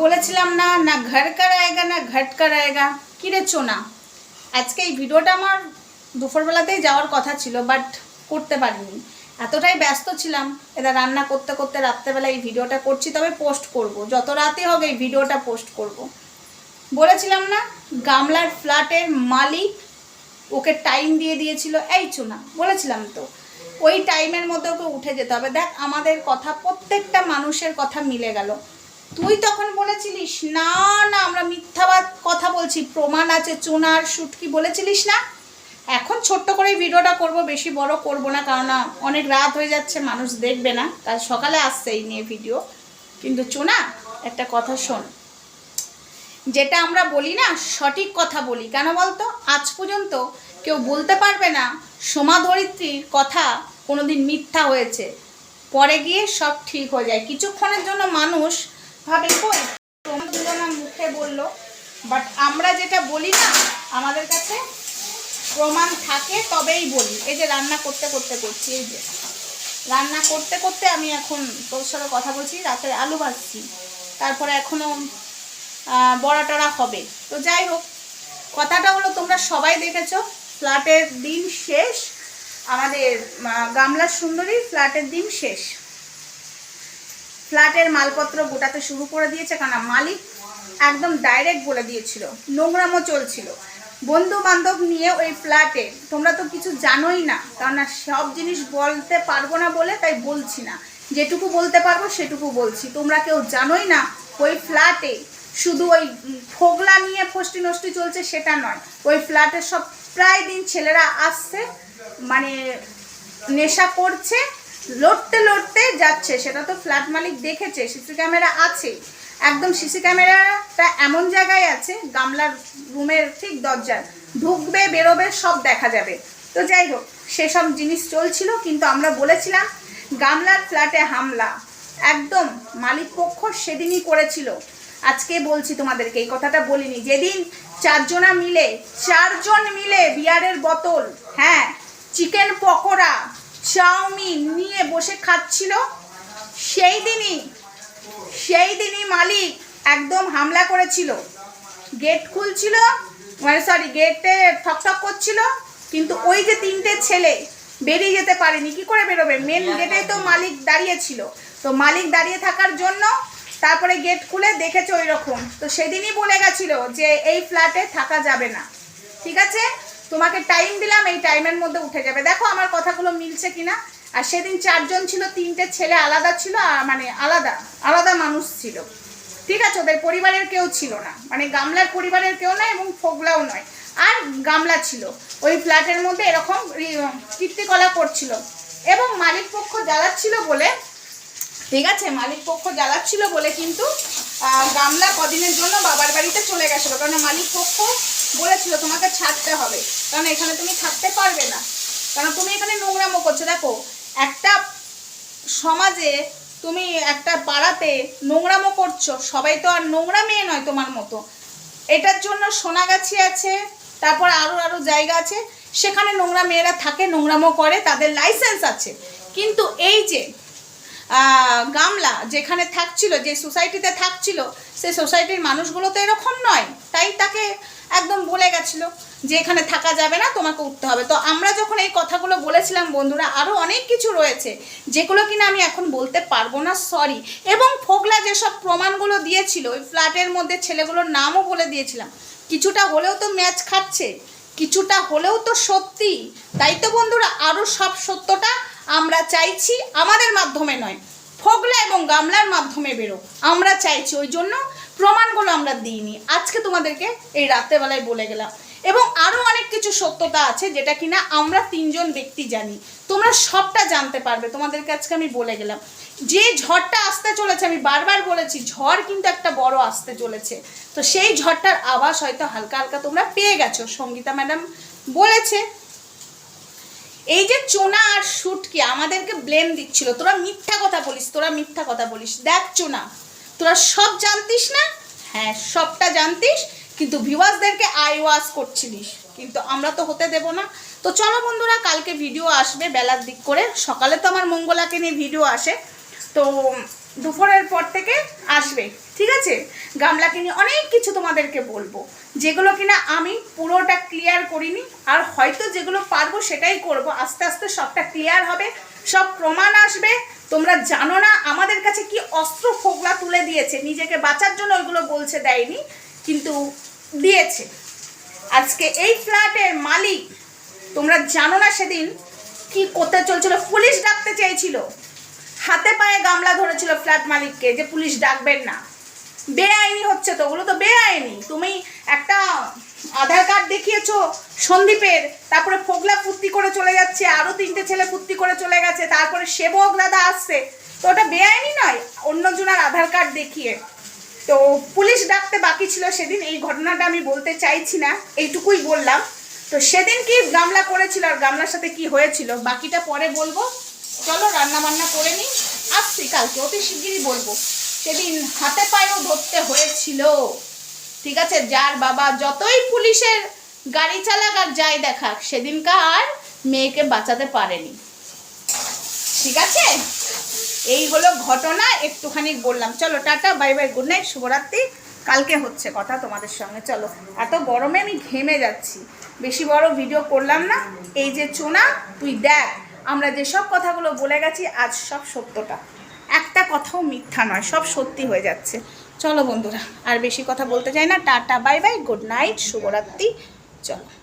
বলেছিলাম না না ঘর কর আয়েগা না ঘট কর আয়েগা কিরে চোনা? আজকে এই ভিডিওটা আমার দুপুরবেলাতেই যাওয়ার কথা ছিল বাট করতে পারিনি। এতটাই ব্যস্ত ছিলাম, এটা রান্না করতে করতে রাত্রেবেলা এই ভিডিওটা করছি, তবে পোস্ট করব। যত রাতে হবে এই ভিডিওটা পোস্ট করব। বলেছিলাম না, গামলার ফ্ল্যাটের মালিক ওকে টাইম দিয়ে দিয়েছিল। এই চুনা, বলেছিলাম তো, ওই টাইমের মধ্যে ওকে উঠে যেতে হবে। দেখ, আমাদের কথা, প্রত্যেকটা মানুষের কথা মিলে গেল। তুই তখন বলেছিলিস, না না, আমরা মিথ্যাবাদ কথা বলছি, প্রমাণ আছে, চুনার শুটকি বলেছিলিস না? এখন ছোট্ট করে ভিডিওটা করব, বেশি বড় করব না, কারণ অনেক রাত হয়ে যাচ্ছে, মানুষ দেখবে না। কাল সকালে আসছে এই নিয়ে ভিডিও। কিন্তু চুনা, একটা কথা শোন। যেটা আমরা বলি না, সঠিক কথা বলি। কেন বলতো? আজ পর্যন্ত কেউ বলতে পারবে না সোমাধরিত্রীর কথা কোনোদিন মিথ্যা হয়েছে। পরে গিয়ে সব ঠিক হয়ে যায়। কিছুক্ষণের জন্য মানুষ ভাবে কই প্রমাণ দিল না মুখে বলল। বাট আমরা যেটা বলি না আমাদের কাছে প্রমাণ থাকে তবেই বলি। এই যে রান্না করতে করতে করছি এই যে। রান্না করতে করতে আমি এখন তোর সাথে কথা বলছি রাতের আলু ভাজছি। তারপরে এখনও বড়া টড়া হবে। তো যাই হোক কথাটা হলো তোমরা সবাই দেখেছ ফ্ল্যাটের দিন শেষ। আমাদের আহ, গামলার সুন্দরী ফ্ল্যাটের দিন শেষ। ফ্ল্যাটের মালপত্র গোটাতে শুরু করে দিয়েছে কারণ মালিক, একদম ডাইরেক্ট বলে দিয়েছিল। নোংরামও চলছিল। বন্ধু বান্ধব নিয়ে ওই ফ্ল্যাটে, তোমরা তো কিছু জানোই না কারণ সব জিনিস বলতে পারব না বলে তাই বলছি না। যেটুকু বলতে পারব সেটুকু বলছি। তোমরা কেউ জানোই না, ওই ফ্ল্যাটে শুধু ওই ফোগলা নিয়ে ফষ্টি নষ্টি চলছে সেটা নয়। ওই ফ্ল্যাটে সব প্রায় দিন ছেলেরা আসছে মানে নেশা করছে লড়তে লড়তে যাচ্ছে, সেটা তো ফ্ল্যাট মালিক দেখেছে, সিসি ক্যামেরা আছে। একদম সিসি ক্যামেরাটা এমন জায়গায় আছে, গামলার রুমের ঠিক দরজার ঢুকবে, বেরোবে, সব দেখা যাবে। তো যাই হোক, সেসব জিনিস চলছিল, কিন্তু আমরা বলেছিলাম গামলার ফ্ল্যাটে হামলা। একদম মালিক পক্ষ সেদিনই করেছিল। আজকে বলছি তোমাদেরকে, এই কথাটা বলিনি। যেদিন চারজনা মিলে, চারজন মিলে বিয়ারের বোতল হ্যাঁ চিকেন পকোড়া চাউমিন নিয়ে বসে খাচ্ছিল। সেই দিনই সেই দিনই মালিক একদম হামলা করেছিল। গেট খুলছিল মানে সরি গেটে ঠকঠক করছিল, কিন্তু ওই যে তিনটে ছেলে বেরিয়ে যেতে পারেনি, কি করে বেরোবে? মেন গেটেই তো মালিক দাঁড়িয়ে ছিল। তো মালিক দাঁড়িয়ে থাকার জন্য তারপরে গেট খুলে দেখেছে ওই রকম তো সেদিনই বলে গেছিল যে এই ফ্ল্যাটে থাকা যাবে না। ঠিক আছে? তোমাকে টাইম দিলাম, এই টাইমের মধ্যে উঠে যাবে। দেখো আমার কথাগুলো মিলছে কিনা। আর সেদিন চারজন ছিল, তিনটে ছেলে আলাদা ছিল মানে আলাদা আলাদা মানুষ ছিল। ঠিক আছে, ওদের পরিবারের কেউ ছিল না। মানে গামলার পরিবারের কেউ নয় এবং ফোগলাও নয়। আর গামলা ছিল। ওই ফ্ল্যাটের মধ্যে এরকম কীর্তিকলা করছিল। এবং মালিক পক্ষ জ্বালাচ্ছিল বলে, ঠিক আছে মালিক পক্ষ জ্বালাচ্ছিল বলে কিন্তু গামলা কদিনের জন্য বাবার বাড়িতে চলে গেছিল, কারণ মালিক পক্ষ বলেছিল তোমাকে ছাড়তে হবে, কারণ এখানে তুমি থাকতে পারবে না। কারণ তুমি এখানে নোংরামো করছ। দেখো, একটা সমাজে তুমি একটা পাড়াতে নোংরামো করছ, সবাই তো আর নোংরা মেয়ে নয় তোমার মতো। এটার জন্য সোনাগাছি আছে, তারপর আরও আরও জায়গা আছে, সেখানে নোংরা মেয়েরা থাকে, নোংরামো করে, তাদের লাইসেন্স আছে। কিন্তু এই যে গামলা যেখানে থাকছিল, যে সোসাইটিতে থাকছিল, সে সোসাইটির মানুষগুলো তো এরকম নয়। তাই তাকে একদম বলে গেছিল যে এখানে থাকা যাবে না, তোমাকে উঠতে হবে। তো আমরা যখন এই কথাগুলো বলেছিলাম, বন্ধুরা আরও অনেক কিছু রয়েছে, যেগুলো কিনা আমি এখন বলতে পারব না সরি এবং ফোগলা যেসব প্রমাণগুলো দিয়েছিল, ওই ফ্ল্যাটের মধ্যে ছেলেগুলোর নামও বলে দিয়েছিলাম। কিছুটা হলেও তো ম্যাচ খাচ্ছে, কিছুটা হলেও তো সত্যি। তাই তো বন্ধুরা আরও সব সত্যটা আমরা চাইছি আমাদের মাধ্যমে নয়, ফোগলা এবং গামলার মাধ্যমে বেরো। আমরা চাইছি, ওই জন্য প্রমাণগুলো আমরা দিইনি। আজকে তোমাদেরকে এই রাত্রেবেলায় বলে গেলাম। এবং আরও অনেক কিছু সত্যতা আছে যেটা কিনা আমরা তিনজন ব্যক্তি জানি। তোমরা সবটা জানতে পারবে। তোমাদেরকে আজকে আমি বলে গেলাম। যে ঝড়টা আসতে চলেছে, আমি বারবার বলেছি, ঝড় কিন্তু একটা বড় আসতে চলেছে। তো সেই ঝড়টার আওয়াজ হয়তো হালকা হালকা তোমরা পেয়ে গেছো। সঙ্গীতা ম্যাডাম বলেছে এই যে চোনা আর শুটকি, আমাদেরকে ব্লেম দিচ্ছিল। তোরা মিথ্যা কথা বলিস, তোরা মিথ্যা কথা বলিস। দেখ চোনা, তোরা সব জানতিস না? হ্যাঁ সবটা জানতিস, কিন্তু ভিউয়ার্সদেরকে আই ওয়াশ করছিলিস। কিন্তু আমরা তো হতে দেব না। তো চলো বন্ধুরা, কালকে ভিডিও আসবে বেলার দিক করে। সকালে তো আমার মঙ্গলাকে নিয়ে ভিডিও আসে। তো দুপুরের পর থেকে আসবে, ঠিক আছে? গামলা কিনে অনেক কিছু তোমাদেরকে বলব, যেগুলো কিনা আমি পুরোটা ক্লিয়ার করিনি, আর হয়তো যেগুলো পারব সেটাই করব। আস্তে আস্তে সবটা ক্লিয়ার হবে, সব প্রমাণ আসবে। তোমরা জানো না আমাদের কাছে কি অস্ত্র ফোগলা তুলে দিয়েছে, নিজেকে বাঁচার জন্য ওইগুলো বলছে, দেয়নি, কিন্তু দিয়েছে। আজকে এই ফ্ল্যাটের মালিক, তোমরা জানো না সেদিন কি করতে চলছিল? পুলিশ ডাকতে চেয়েছিল। হাতে পায়ে গামলা ধরেছিল ফ্ল্যাট মালিককে যে পুলিশ ডাকবেন না। বেআইনি হচ্ছে তো, ওগুলো তো বেআইনি। তুমি একটা আধার কার্ড দেখিয়েছো সন্দীপের, তারপরে ফোগলা ফুর্তি করে চলে যাচ্ছে আরও তিনটে ছেলে ফুর্তি করে চলে গেছে, তারপরে সেবক দাদা আসছে। তো ওটা বেআইনি নয়, অন্যজনের আধার কার্ড দেখিয়ে। তো পুলিশ ডাকতে বাকি ছিল সেদিন, এই ঘটনাটা আমি বলতে চাইছি না, এইটুকুই বললাম। তো সেদিন কি গামলা করেছিল আর গামলার সাথে কি হয়েছিল, বাকিটা পরে বলব। চলো রান্না বান্না করে নিই। আসছি কালকে, অতি শিগগিরই বলব। সেদিন হাতে পায়েও ধরতে হয়েছিল। ঠিক আছে, যার বাবা যতই পুলিশের গাড়ি চালাক আর যাই দেখাক, সেদিনকার মেয়েকে বাঁচাতে পারেনি। ঠিক আছে? এই হলো ঘটনা, একটুখানি বললাম। চলো, tata, bye bye, good night, শুভরাত্রি। কালকে হচ্ছে কথা তোমাদের সঙ্গে। চলো, এত গরমে আমি ঘেমে যাচ্ছি। বেশি বড় ভিডিও করলাম না। এই যে চোনা, তুই দেখ। আমরা যেসব কথাগুলো বলে গেছি, আজ সব সত্যটা। একটা কথাও মিথ্যা নয়, সব সত্যি হয়ে যাচ্ছে। চলো বন্ধুরা, আর বেশি কথা বলতে চাই না। Tata, bye bye, good night, শুভরাত্রি। চলো।